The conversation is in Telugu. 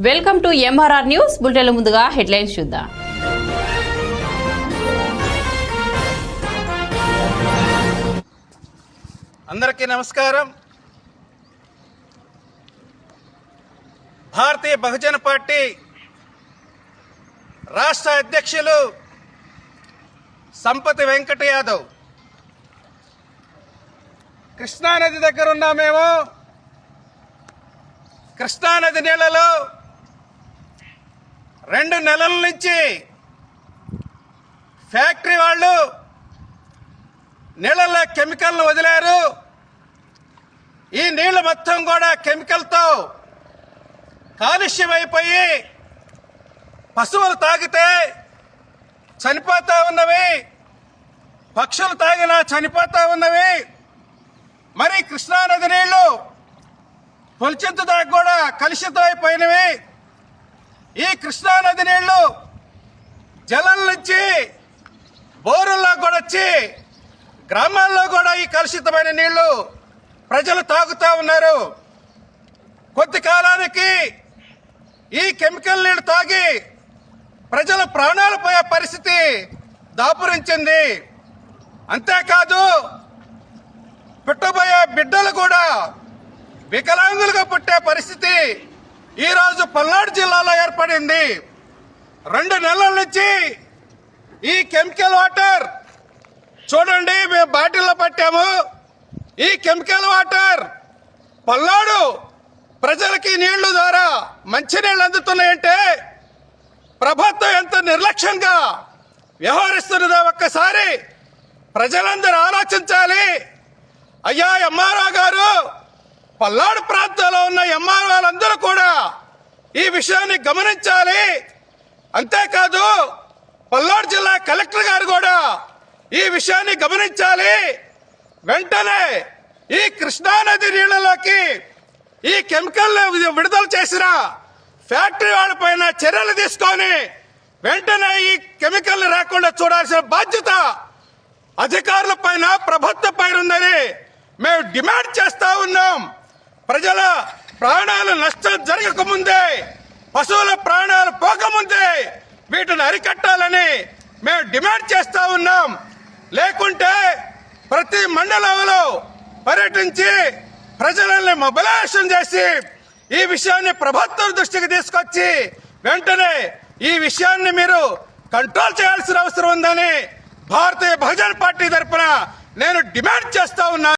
Welcome to MRR news bulletin ముందుగా హెడ్లైన్స్ చూద్దాం. అందరికీ నమస్కారం. భారతీయ బహుజన పార్టీ రాష్ట్ర అధ్యక్షులు సంపతి వెంకట యాదవ్. కృష్ణానది దగ్గర ఉన్నామేమో. కృష్ణానది నీళ్ళలో రెండు నెలల నుంచి ఫ్యాక్టరీ వాళ్ళు నీళ్ళల్లో కెమికల్ను వదిలారు. ఈ నీళ్ళు మొత్తం కూడా కెమికల్తో కాలుష్యం అయిపోయి పశువులు తాగితే చనిపోతూ ఉన్నవి పక్షులు తాగినా చనిపోతూ ఉన్నవి. మరి కృష్ణానది నీళ్ళు పొలిచెత్తు దాకా కూడా కలుషితం అయిపోయినవి ఈ కృష్ణానది నీళ్ళు జలం నుంచి బోరుల్లో కూడా వచ్చి గ్రామాల్లో కూడా ఈ కలుషితమైన నీళ్ళు ప్రజలు తాగుతూ ఉన్నారు. కొద్ది కాలానికి ఈ కెమికల్ నీళ్ళు తాగి ప్రజల ప్రాణాలు పోయే పరిస్థితి దాపురించింది. అంతేకాదు పుట్టబోయే బిడ్డలు కూడా వికలాంగులుగా పుట్టే పరిస్థితి ఈరోజు పల్నాడు జిల్లాలో ఏర్పడింది. రెండు నెలల నుంచి ఈ కెమికల్ వాటర్. చూడండి మేము బాటిల్లో పట్టాము. ఈ కెమికల్ వాటర్ పల్నాడు ప్రజలకి నీళ్ళు ద్వారా మంచినీళ్ళు అందుతున్నాయంటే ప్రభుత్వం ఎంత నిర్లక్ష్యంగా వ్యవహరిస్తున్నదో ఒక్కసారి ప్రజలందరూ ఆలోచించాలి. అయ్యా ఎంఆర్ఓ గారు పల్నాడు ప్రాంతంలో ఉన్న ఎంఆర్ఓలందరూ కూడా ఈ విషయాన్ని గమనించాలి. అంతేకాదు పల్నాడు జిల్లా కలెక్టర్ గారు కూడా ఈ విషయాన్ని గమనించాలి. వెంటనే ఈ కృష్ణానది నీళ్ళలోకి ఈ కెమికల్ విడుదల చేసిన ఫ్యాక్టరీ వాళ్ళపైన చర్యలు తీసుకొని వెంటనే ఈ కెమికల్ రాకుండా చూడాల్సిన బాధ్యత అధికారుల పైన ప్రభుత్వ పైన ఉందని మేము డిమాండ్ చేస్తా ఉన్నాం. ప్రజల ప్రాణాలు నష్టం జరగకముందే పశువుల ప్రాణాలు పోకముందే వీటిని అరికట్టాలని మేము డిమాండ్ చేస్తా ఉన్నాం. లేకుంటే ప్రతి మండలంలో పర్యటించి ప్రజలని మొబిలైజేషన్ చేసి ఈ విషయాన్ని ప్రభుత్వం దృష్టికి తీసుకొచ్చి వెంటనే ఈ విషయాన్ని మీరు కంట్రోల్ చేయాల్సిన అవసరం ఉందని భారతీయ బహుజన్ పార్టీ తరఫున నేను డిమాండ్ చేస్తా ఉన్నాను.